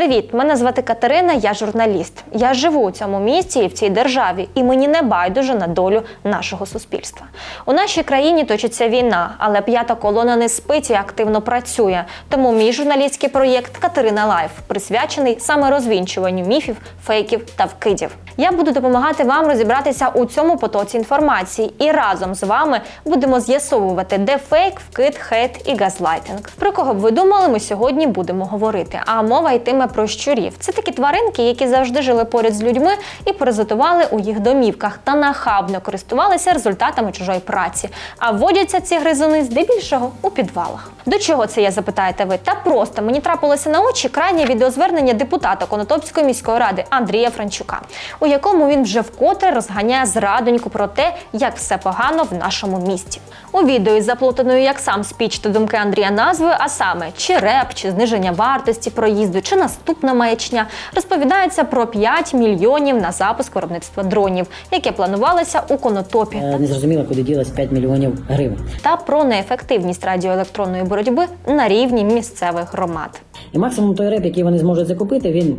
Привіт, мене звати Катерина, я журналіст. Я живу у цьому місті і в цій державі, і мені не байдуже на долю нашого суспільства. У нашій країні точиться війна, але п'ята колона не спить і активно працює. Тому мій журналістський проєкт Катерина Лайф присвячений саме розвінчуванню міфів, фейків та вкидів. Я буду допомагати вам розібратися у цьому потоці інформації, і разом з вами будемо з'ясовувати, де фейк, вкид, хейт і газлайтинг. Про кого б ви думали, ми сьогодні будемо говорити. А мова йтиме про щурів. Це такі тваринки, які завжди жили поряд з людьми і паразитували у їх домівках та нахабно користувалися результатами чужої праці. А водяться ці гризуни здебільшого у підвалах. До чого це я запитаєте ви? Та просто мені трапилося на очі крайнє відеозвернення депутата Конотопської міської ради Андрія Франчука, у якому він вже вкотре розганяє зрадоньку про те, як все погано в нашому місті. У відео із заплутаною як сам спіч та думки Андрія назвою, а саме чи реп, чи зниження вартості проїзду, чи наступна маячня, розповідається про 5 мільйонів на запуск виробництва дронів, яке планувалося у Конотопі. Е, Не зрозуміло, куди ділось 5 мільйонів гривень. та про неефективність радіоелектронної боротьби на рівні місцевих громад. І максимум той реп, який вони зможуть закупити, він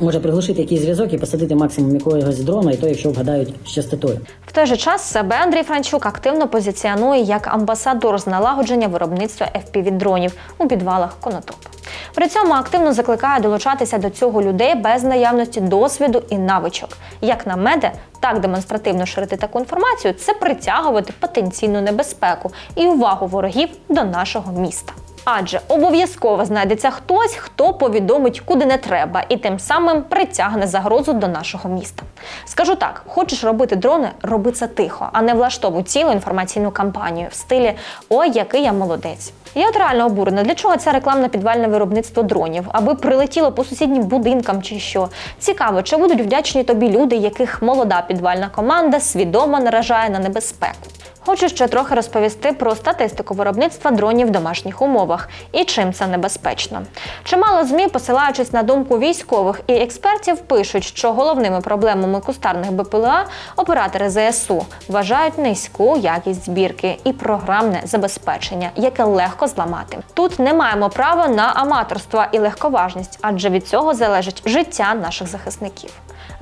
може приглушити якийсь зв'язок і посадити максимум якогось дрона, і то, якщо вгадають з частотою. В той же час себе Андрій Франчук активно позиціонує як амбасадор з налагодження виробництва FPV-дронів у підвалах Конотопа. При цьому активно закликає долучатися до цього людей без наявності досвіду і навичок. Як на мене, так демонстративно ширити таку інформацію це притягувати потенційну небезпеку і увагу ворогів до нашого міста. Адже обов'язково знайдеться хтось, хто повідомить, куди не треба, і тим самим притягне загрозу до нашого міста. Скажу так: хочеш робити дрони, роби це тихо, а не влаштовуй цілу інформаційну кампанію в стилі Ой, який я молодець. Я от реально обурена. Для чого це рекламне підвальне виробництво дронів? Аби прилетіло по сусіднім будинкам чи що? Цікаво, чи будуть вдячні тобі люди, яких молода підвальна команда свідомо наражає на небезпеку. Хочу ще трохи розповісти про статистику виробництва дронів в домашніх умовах і чим це небезпечно. Чимало змі, посилаючись на думку військових і експертів, пишуть, що головними проблемами кустарних БПЛА оператори ЗСУ вважають низьку якість збірки і програмне забезпечення, яке легко зламати. Тут не маємо права на аматорство і легковажність, адже від цього залежить життя наших захисників.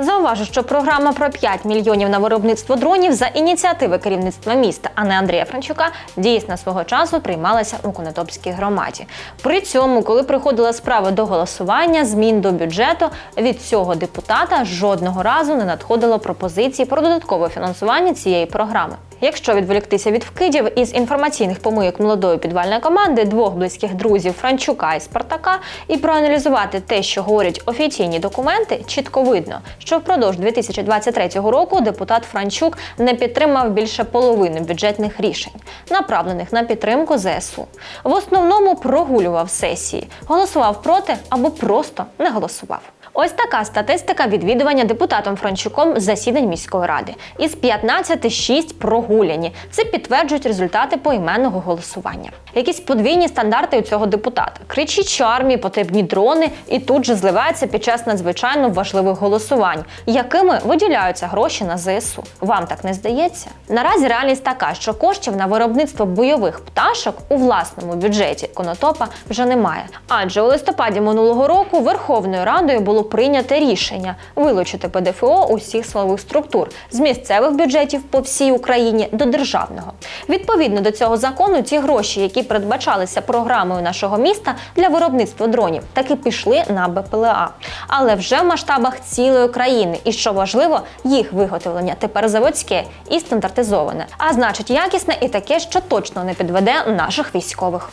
Зауважу, що програма про 5 мільйонів на виробництво дронів за ініціативи керівництва міста, а не Андрія Франчука, дійсно свого часу приймалася у Конотопській громаді. При цьому, коли приходила справа до голосування, змін до бюджету від цього депутата жодного разу не надходило пропозиції про додаткове фінансування цієї програми. Якщо відволіктися від вкидів із інформаційних помийок молодої підвальної команди, двох близьких друзів Франчука і Спартака, і проаналізувати те, що говорять офіційні документи, чітко видно, що впродовж 2023 року депутат Франчук не підтримав більше половини бюджетних рішень, направлених на підтримку ЗСУ. В основному прогулював сесії, голосував проти або просто не голосував. Ось така статистика відвідування депутатом Франчуком засідань міської ради. Із 15 – 6 прогуляні. Це підтверджують результати поіменного голосування. Якісь подвійні стандарти у цього депутата. Кричить, що армії потрібні дрони, і тут же зливається під час надзвичайно важливих голосувань, якими виділяються гроші на ЗСУ. Вам так не здається? Наразі реальність така, що коштів на виробництво бойових пташок у власному бюджеті Конотопа вже немає. Адже у листопаді минулого року Верховною Радою було прийнято рішення вилучити ПДФО усіх силових структур з місцевих бюджетів по всій Україні до державного. Відповідно до цього закону, ті гроші, які передбачалися програмою нашого міста для виробництва дронів, таки пішли на БПЛА, але вже в масштабах цілої країни. І що важливо, їх виготовлення тепер заводське і стандартизоване, а значить якісне і таке, що точно не підведе наших військових.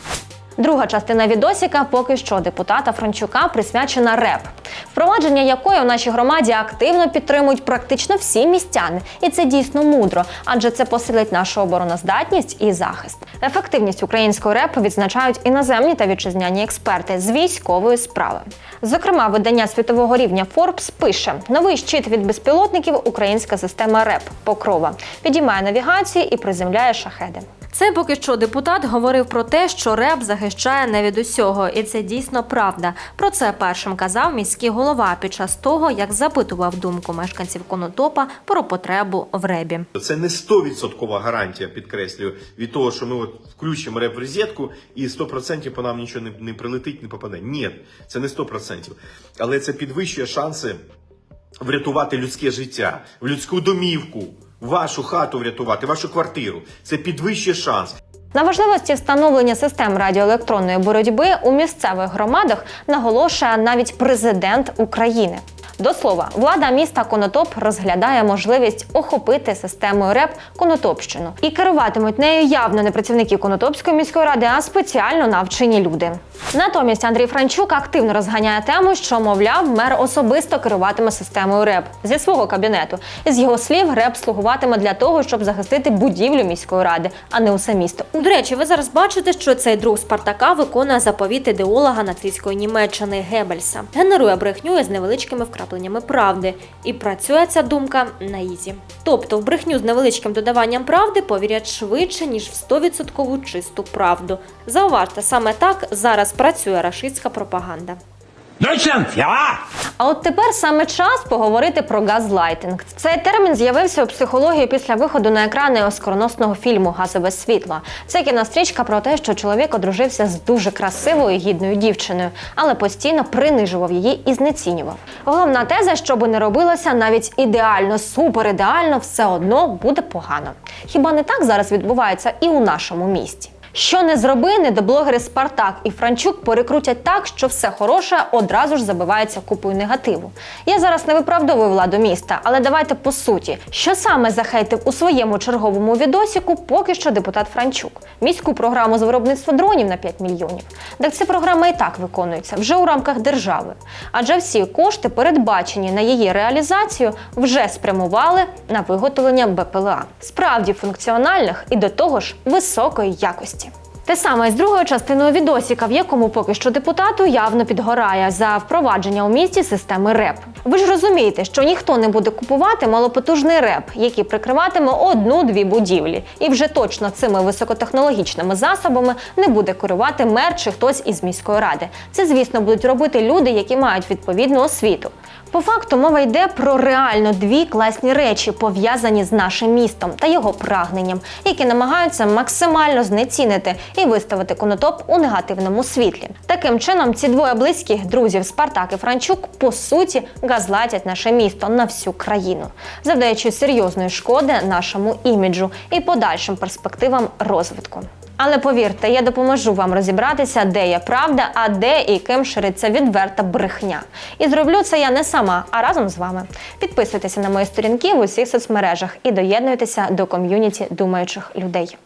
Друга частина відосіка поки що депутата Франчука присвячена РЕП, впровадження якої у нашій громаді активно підтримують практично всі містяни, і це дійсно мудро, адже це посилить нашу обороноздатність і захист. Ефективність української РЕП відзначають іноземні та вітчизняні експерти з військової справи. Зокрема, видання світового рівня Forbes пише: новий щит від безпілотників українська система РЕП Покрова підіймає навігацію і приземляє шахеди. Це поки що депутат говорив про те, що РЕП захищає не від усього, і це дійсно правда. Про це першим казав міський голова під час того, як запитував думку мешканців Конотопа про потребу в ребі. Це не 100% гарантія, підкреслюю, від того, що ми от включимо реп в розетку і 100% по нам нічого не, не прилетить, не попаде. Ні, це не 100%. Але це підвищує шанси врятувати людське життя, в людську домівку, вашу хату врятувати, вашу квартиру. Це підвищує шанс. На важливості встановлення систем радіоелектронної боротьби у місцевих громадах наголошує навіть президент України. До слова, влада міста Конотоп розглядає можливість охопити системою РЕП Конотопщину і керуватимуть нею явно не працівники Конотопської міської ради, а спеціально навчені люди. Натомість Андрій Франчук активно розганяє тему, що мовляв, мер особисто керуватиме системою РЕП зі свого кабінету. З його слів, РЕП слугуватиме для того, щоб захистити будівлю міської ради, а не усе місто. До речі, ви зараз бачите, що цей друг Спартака виконує заповіт ідеолога нацистської Німеччини Геббельса, генерує брехню із невеличкими вкрапленнями правди, і працює ця думка на ізі. Тобто, в брехню з невеличким додаванням правди повірять швидше ніж в 100% чисту правду. Зауважте, саме так зараз працює рашистська пропаганда. А от тепер саме час поговорити про газлайтинг. Цей термін з'явився у психології після виходу на екрани оскароносного фільму Газове світло. Це кінострічка про те, що чоловік одружився з дуже красивою і гідною дівчиною, але постійно принижував її і знецінював. Головна теза, що би не робилося, навіть ідеально, супер ідеально, все одно буде погано. Хіба не так зараз відбувається і у нашому місті? Що не зроби, недоблогери Спартак і Франчук перекрутять так, що все хороше одразу ж забивається купою негативу. Я зараз не виправдовую владу міста, але давайте по суті, що саме захейтив у своєму черговому відосіку поки що депутат Франчук. Міську програму з виробництва дронів на 5 мільйонів. Так ця програма і так виконується вже у рамках держави. Адже всі кошти, передбачені на її реалізацію, вже спрямували на виготовлення БПЛА. Справді функціональних і до того ж високої якості. Те саме з другою частиною відосіка, в якому поки що депутату явно підгорає за впровадження у місті системи РЕП. Ви ж розумієте, що ніхто не буде купувати малопотужний РЕП, який прикриватиме одну-дві будівлі, і вже точно цими високотехнологічними засобами не буде керувати мер чи хтось із міської ради. Це, звісно, будуть робити люди, які мають відповідну освіту. По факту мова йде про реально дві класні речі, пов'язані з нашим містом та його прагненням, які намагаються максимально знецінити і виставити конотоп у негативному світлі. Таким чином, ці двоє близьких друзів Спартак і Франчук по суті газлатять наше місто на всю країну, завдаючи серйозної шкоди нашому іміджу і подальшим перспективам розвитку. Але повірте, я допоможу вам розібратися, де є правда, а де і ким шириться відверта брехня. І зроблю це я не сама, а разом з вами. Підписуйтеся на мої сторінки в усіх соцмережах і доєднуйтеся до ком'юніті думаючих людей.